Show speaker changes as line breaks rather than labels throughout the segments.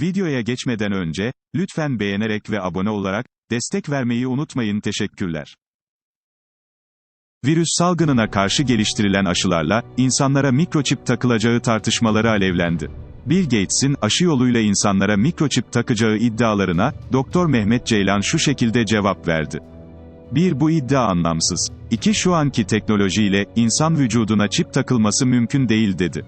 Videoya geçmeden önce, lütfen beğenerek ve abone olarak, destek vermeyi unutmayın teşekkürler. Virüs salgınına karşı geliştirilen aşılarla, insanlara mikroçip takılacağı tartışmaları alevlendi. Bill Gates'in aşı yoluyla insanlara mikroçip takacağı iddialarına, Doktor Mehmet Ceylan şu şekilde cevap verdi. 1. Bu iddia anlamsız. 2. Şu anki teknolojiyle, insan vücuduna çip takılması mümkün değil dedi.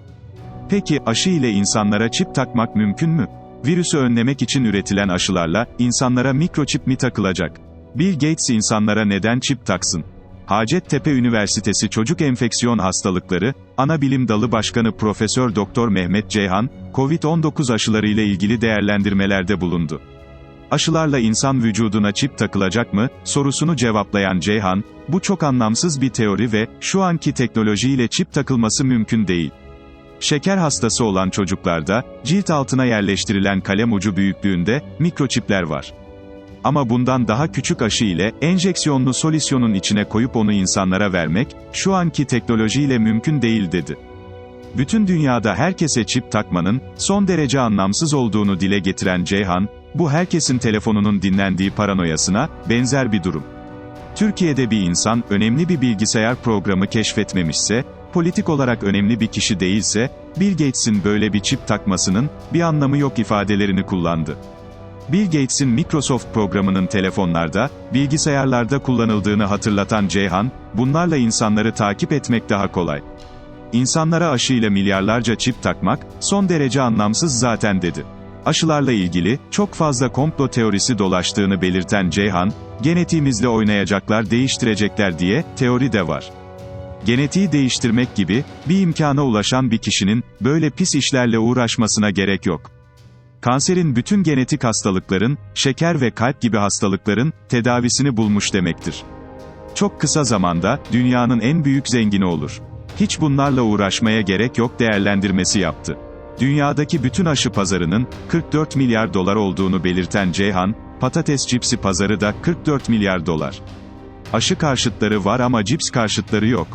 Peki, aşı ile insanlara çip takmak mümkün mü? Virüsü önlemek için üretilen aşılarla, insanlara mikroçip mi takılacak? Bill Gates insanlara neden çip taksın? Hacettepe Üniversitesi Çocuk Enfeksiyon Hastalıkları, Ana Bilim Dalı Başkanı Profesör Doktor Mehmet Ceyhan, COVID-19 aşıları ile ilgili değerlendirmelerde bulundu. Aşılarla insan vücuduna çip takılacak mı, sorusunu cevaplayan Ceyhan, bu çok anlamsız bir teori ve, şu anki teknolojiyle çip takılması mümkün değil. Şeker hastası olan çocuklarda, cilt altına yerleştirilen kalem ucu büyüklüğünde, mikroçipler var. Ama bundan daha küçük aşı ile, enjeksiyonlu solüsyonun içine koyup onu insanlara vermek, şu anki teknolojiyle mümkün değil dedi. Bütün dünyada herkese çip takmanın, son derece anlamsız olduğunu dile getiren Ceyhan, bu herkesin telefonunun dinlendiği paranoyasına, benzer bir durum. Türkiye'de bir insan, önemli bir bilgisayar programı keşfetmemişse, politik olarak önemli bir kişi değilse, Bill Gates'in böyle bir çip takmasının, bir anlamı yok ifadelerini kullandı. Bill Gates'in Microsoft programının telefonlarda, bilgisayarlarda kullanıldığını hatırlatan Ceyhan, bunlarla insanları takip etmek daha kolay. İnsanlara aşıyla milyarlarca çip takmak, son derece anlamsız zaten dedi. Aşılarla ilgili, çok fazla komplo teorisi dolaştığını belirten Ceyhan, genetiğimizle oynayacaklar değiştirecekler diye, teori de var. Genetiği değiştirmek gibi, bir imkana ulaşan bir kişinin, böyle pis işlerle uğraşmasına gerek yok. Kanserin bütün genetik hastalıkların, şeker ve kalp gibi hastalıkların, tedavisini bulmuş demektir. Çok kısa zamanda, dünyanın en büyük zengini olur. Hiç bunlarla uğraşmaya gerek yok değerlendirmesi yaptı. Dünyadaki bütün aşı pazarının, 44 milyar dolar olduğunu belirten Ceyhan, patates cipsi pazarı da 44 milyar dolar. Aşı karşıtları var ama cips karşıtları yok.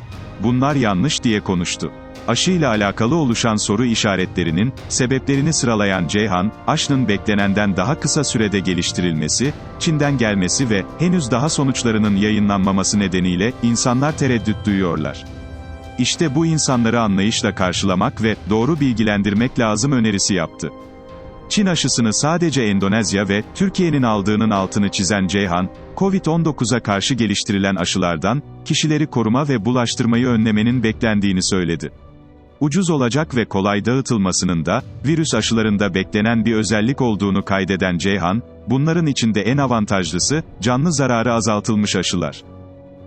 Bunlar yanlış diye konuştu. Aşıyla alakalı oluşan soru işaretlerinin, sebeplerini sıralayan Ceyhan, aşının beklenenden daha kısa sürede geliştirilmesi, Çin'den gelmesi ve, henüz daha sonuçlarının yayınlanmaması nedeniyle, insanlar tereddüt duyuyorlar. İşte bu insanları anlayışla karşılamak ve, doğru bilgilendirmek lazım önerisi yaptı. Çin aşısını sadece Endonezya ve Türkiye'nin aldığının altını çizen Ceyhan, COVID-19'a karşı geliştirilen aşılardan, kişileri koruma ve bulaştırmayı önlemenin beklendiğini söyledi. Ucuz olacak ve kolay dağıtılmasının da, virüs aşılarında beklenen bir özellik olduğunu kaydeden Ceyhan, bunların içinde en avantajlısı, canlı zararı azaltılmış aşılar.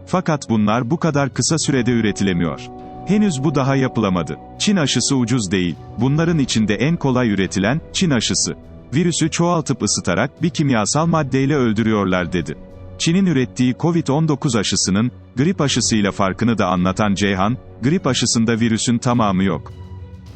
Fakat bunlar bu kadar kısa sürede üretilemiyor. Henüz bu daha yapılamadı. Çin aşısı ucuz değil. Bunların içinde en kolay üretilen, Çin aşısı. Virüsü çoğaltıp ısıtarak bir kimyasal maddeyle öldürüyorlar dedi. Çin'in ürettiği Covid-19 aşısının, grip aşısıyla farkını da anlatan Ceyhan, grip aşısında virüsün tamamı yok.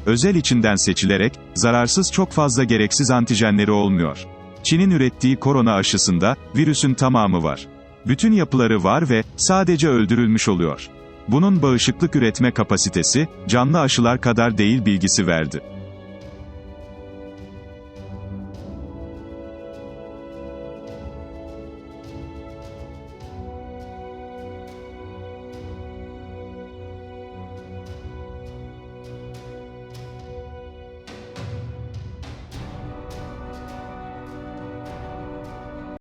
Özel içinden seçilerek, zararsız çok fazla gereksiz antijenleri olmuyor. Çin'in ürettiği korona aşısında, virüsün tamamı var. Bütün yapıları var ve, sadece öldürülmüş oluyor. Bunun bağışıklık üretme kapasitesi, canlı aşılar kadar değil bilgisi verdi.